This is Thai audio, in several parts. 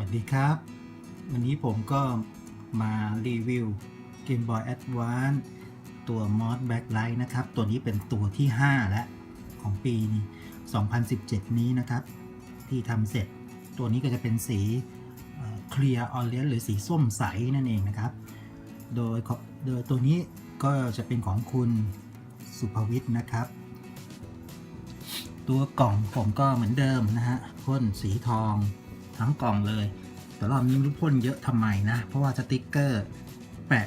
วัสดีครับ วันนี้ผมก็มารีวิว Game Boy Advance ตัว Mod Backlight นะครับ ตัวนี้เป็นตัวที่ 5 แล้ว ของปีนี้2017 นี้นะครับ ที่ทำเสร็จ ตัวนี้ก็จะเป็นสีเคลียร์ออเรนหรือสีส้มใสนั่นเองนะครับ โดยโดยตัวนี้ก็จะเป็นของคุณสุภวิทย์นะครับ ตัวกล่องผมก็เหมือนเดิมนะฮะพ่นสีทอง ทั้งกล่องเลย แต่รอบนี้ไม่รู้พ่นเยอะทำไมนะ เพราะว่าสติกเกอร์แปะ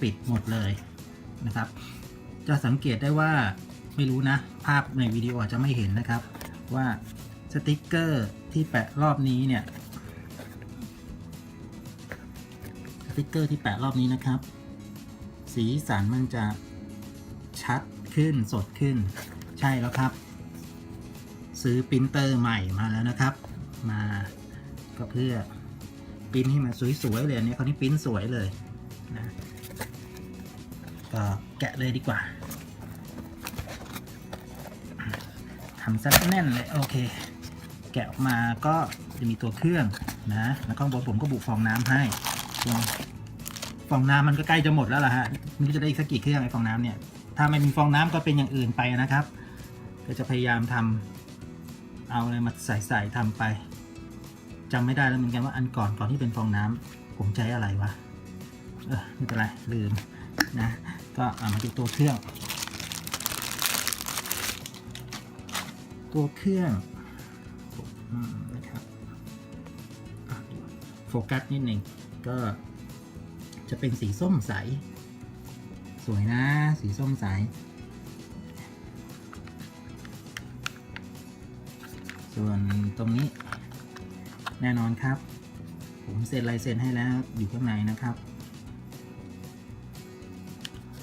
ปิดหมดเลยนะครับ จะสังเกตได้ว่าไม่รู้นะ ภาพในวิดีโออาจจะไม่เห็นนะครับ ว่าสติกเกอร์ที่แปะรอบนี้เนี่ยสติกเกอร์ที่แปะรอบนี้นะครับ สีสันมันจะชัดขึ้นสดขึ้น ใช่แล้วครับ ซื้อปรินเตอร์ใหม่มาแล้วนะครับ มา ก็เพื่อปิ้นให้มันสวยๆเลยอันนี้เขานี่ปิ้นสวยเลยนะก็แกะเลยดีกว่าทำซัแน่นเลยโอเค แกะออกมาก็จะมีตัวเครื่องนะแล้วก็บนผมก็บุกฟองน้ำให้ฟองน้ำมันก็ใกล้จะหมดแล้วล่ะฮะไม่รู้จะได้อีกสักกี่เครื่องไอ้ฟองน้ำเนี่ยถ้าไม่มีฟองน้ำก็เป็นอย่างอื่นไปนะครับ ก็จะพยายามทำเอาอะไรมาใส่ใส่ทำไป จำไม่ได้แล้วเหมือนกันว่าอันก่อนก่อนที่เป็นฟองน้ำผมใช้อะไรวะ เออไม่เป็นไรลืมนะ ก็เอามาดูตัวเครื่อง ตัวเครื่องนะครับโฟกัสนิดหนึ่งก็จะเป็นสีส้มใส สวยนะ สีส้มใส ส่วนตรงนี้ แน่นอนครับ ผมเซ็นลายเซ็นให้แล้วอยู่ข้างในนะครับ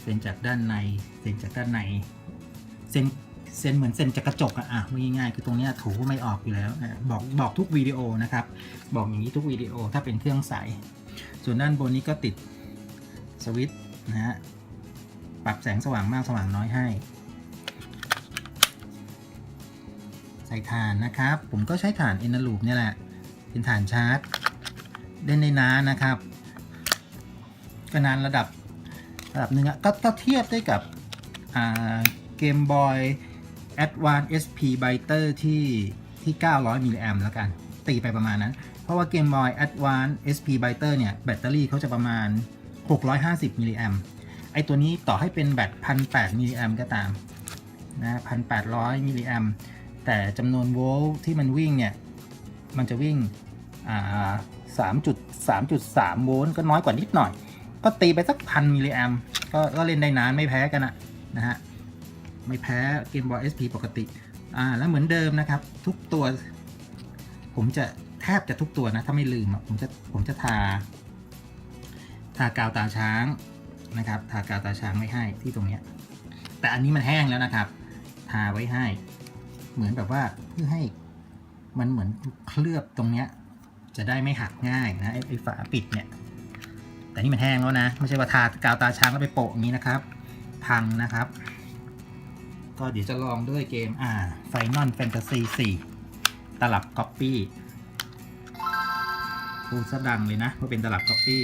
เซ็นจากด้านใน เซ็นจากด้านใน เซ็นเซ็นเหมือนเซ็นจากกระจกอะอะว่ง่ายๆคือตรงนี้ถูไม่ออกอยู่แล้วบอกบอกทุกวิดีโอนะครับ บอกอย่างนี้ทุกวิดีโอถ้าเป็นเครื่องใส ส่วนด้านบนนี้ก็ติดสวิตช์นะฮะปรับแสงสว่างมากสว่างน้อยให้ ใส่ถ่านนะครับ ผมก็ใช้ถ่านเอนาลูปเนี่ยแหละ เป็นถ่านชาร์จ เล่นในนานนะครับ ก็นานระดับระดับหนึ่งอะก็ก็เทียบได้กับเกมบอย Advance SP Byter ที่ที่ 900มิลลิแอมแล้วกัน ตีไปประมาณนั้น เพราะว่าเกมบอย Advance SP Byter เนี่ย แบตเตอรี่เขาจะประมาณ 650มิลลิแอมไอตัวนี้ต่อให้เป็นแบต1,800มิลลิแอมก็ตามนะ1,800มิลลิแอมแต่จำนวนโวลต์ที่มันวิ่งเนี่ย มันจะวิ่ง อ่า3.3.3โวลต์ก็น้อยกว่านิดหน่อย ก็ตีไปสักพันมิลลิแอมก็ก็เล่นได้นานไม่แพ้กันนะนะฮะ ไม่แพ้เกมบอย SP ปกติ อ่า แล้วเหมือนเดิมนะครับ ทุกตัว ผมจะแทบจะทุกตัวนะ ถ้าไม่ลืมอะผมจะผมจะทา ทากาวตาช้างนะครับ ทากาวตาช้างไว้ให้ที่ตรงเนี้ย แต่อันนี้มันแห้งแล้วนะครับ ทาไว้ให้ เหมือนแบบว่าเพื่อให้มันเหมือนเคลือบตรงเนี้ย จะได้ไม่หักง่ายนะไอ้ไอฝาปิดเนี่ยแต่นี่มันแห้งแล้วนะไม่ใช่ว่าทากาวตาช้างแล้วไปโปะอย่างนี้นะครับ พังนะครับ ก็เดี๋ยวจะลองด้วยเกมอ่า Final Fantasy 4ตลับก๊อปปี้พูดซะดังเลยนะว่าเป็นตลับก๊อปปี้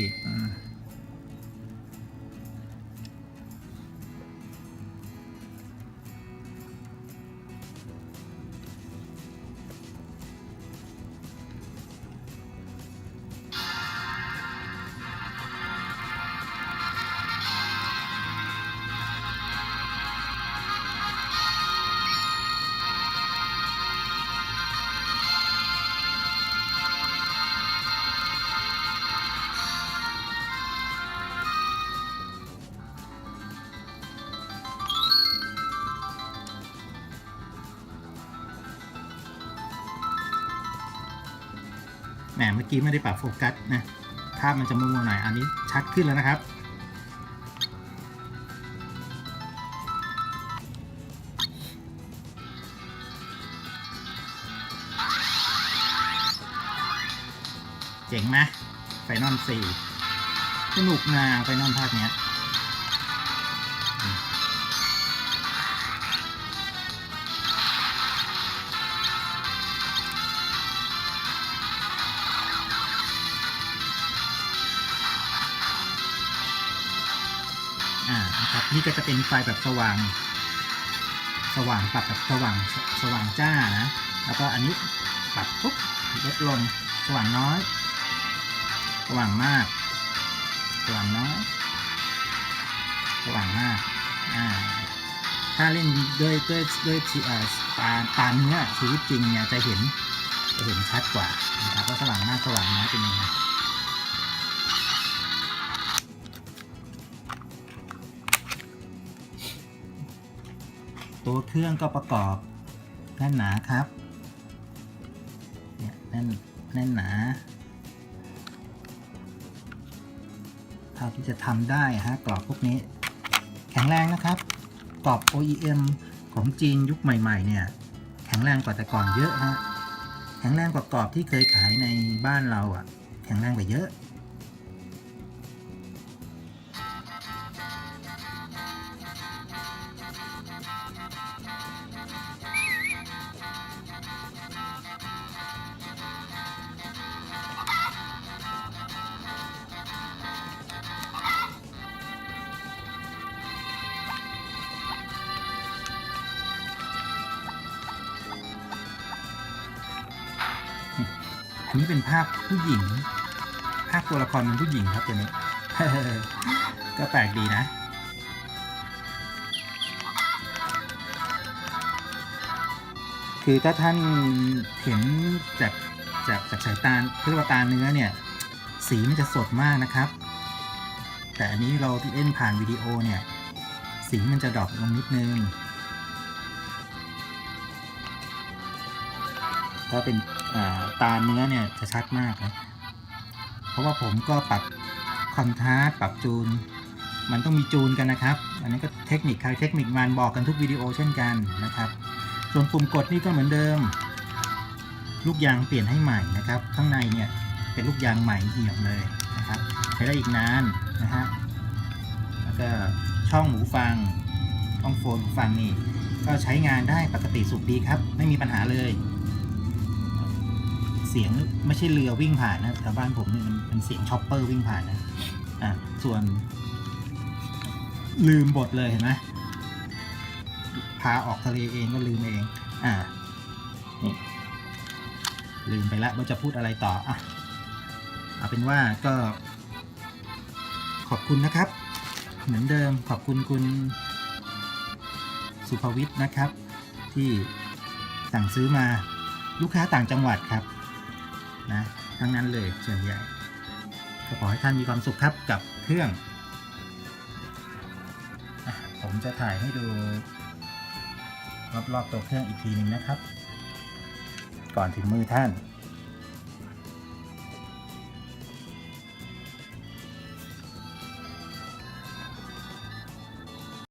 แหมเมื่อกี้ไม่ได้ปรับโฟกัสนะภาพมันจะมัวๆหน่อยอันนี้ชัดขึ้นแล้วนะครับ เจ๋งไหมไฟนอลสี่สนุกนะไฟนอลภาคเนี้ย นี่ก็จะเป็นไฟแบบสว่าง สว่างปรับแบบสว่างสว่างจ้านะ แล้วก็อันนี้ปรับปุ๊บลดลงสว่างน้อย สว่างมาก สว่างน้อย สว่างมากอ่าถ้าเล่นด้วยด้วยด้วยตาตาเนื้อชีวิตจริงเนี่ยจะเห็นจะเห็นชัดกว่านะครับว่าสว่างมากสว่างน้อยเป็นยังไง ตัวเครื่องก็ประกอบแน่นหนาครับเนี่ยแน่นแน่นหนาเท่าที่จะทำได้ฮะกรอบพวกนี้ แข็งแรงนะครับกรอบ OEM ของจีนยุคใหม่ ๆ เนี่ย แข็งแรงกว่าแต่ก่อนเยอะฮะแข็งแรงกว่ากรอบที่เคยขายในบ้านเราอะ แข็งแรงกว่าเยอะ อันนี้เป็นภาพผู้หญิง ภาพตัวละครเป็นผู้หญิงครับตัวนี้ ก็แปลกดีนะ คือถ้าท่านเห็นจากจากจากสายตาเรียกว่าตาเนื้อเนี่ย สีมันจะสดมากนะครับ แต่อันนี้เราเล่นผ่านวิดีโอเนี่ย สีมันจะดรอปลงนิดนึง ถ้าเป็นตาเนื้อเนี่ยจะชัดมากนะเพราะว่าผมก็ปรับคอนทราสต์ปรับจูน มันต้องมีจูนกันนะครับ อันนี้ก็เทคนิคใครเทคนิคมันบอกกันทุกวิดีโอเช่นกันนะครับ ส่วนปุ่มกดนี่ก็เหมือนเดิม ลูกยางเปลี่ยนให้ใหม่นะครับ ข้างในเนี่ยเป็นลูกยางใหม่เอี่ยมเลยนะครับใช้ได้อีกนานนะฮะแล้วก็ช่องหูฟังช่องโฟนหูฟังนี่ก็ใช้งานได้ปกติสุขดีครับ ไม่มีปัญหาเลย เสียงไม่ใช่เรือวิ่งผ่านนะแต่บ้านผมนี่มันเป็นเสียงช็อปเปอร์วิ่งผ่านนะอะส่วนลืมบทเลยเห็นไหมพาออกทะเลเองก็ลืมเอง อ่านี่ลืมไปละว่าจะพูดอะไรต่ออะเอาเป็นว่าก็ ขอบคุณนะครับ เหมือนเดิมขอบคุณคุณสุภวิทย์นะครับ ที่สั่งซื้อมาลูกค้าต่างจังหวัดครับ นะทั้งนั้นเลยส่วนใหญ่ก็ขอให้ท่านมีความสุขครับกับเครื่องอผมจะถ่ายให้ดูรอบๆตัวเครื่องอีกทีหนึงนะครับ ก่อนถึงมือท่าน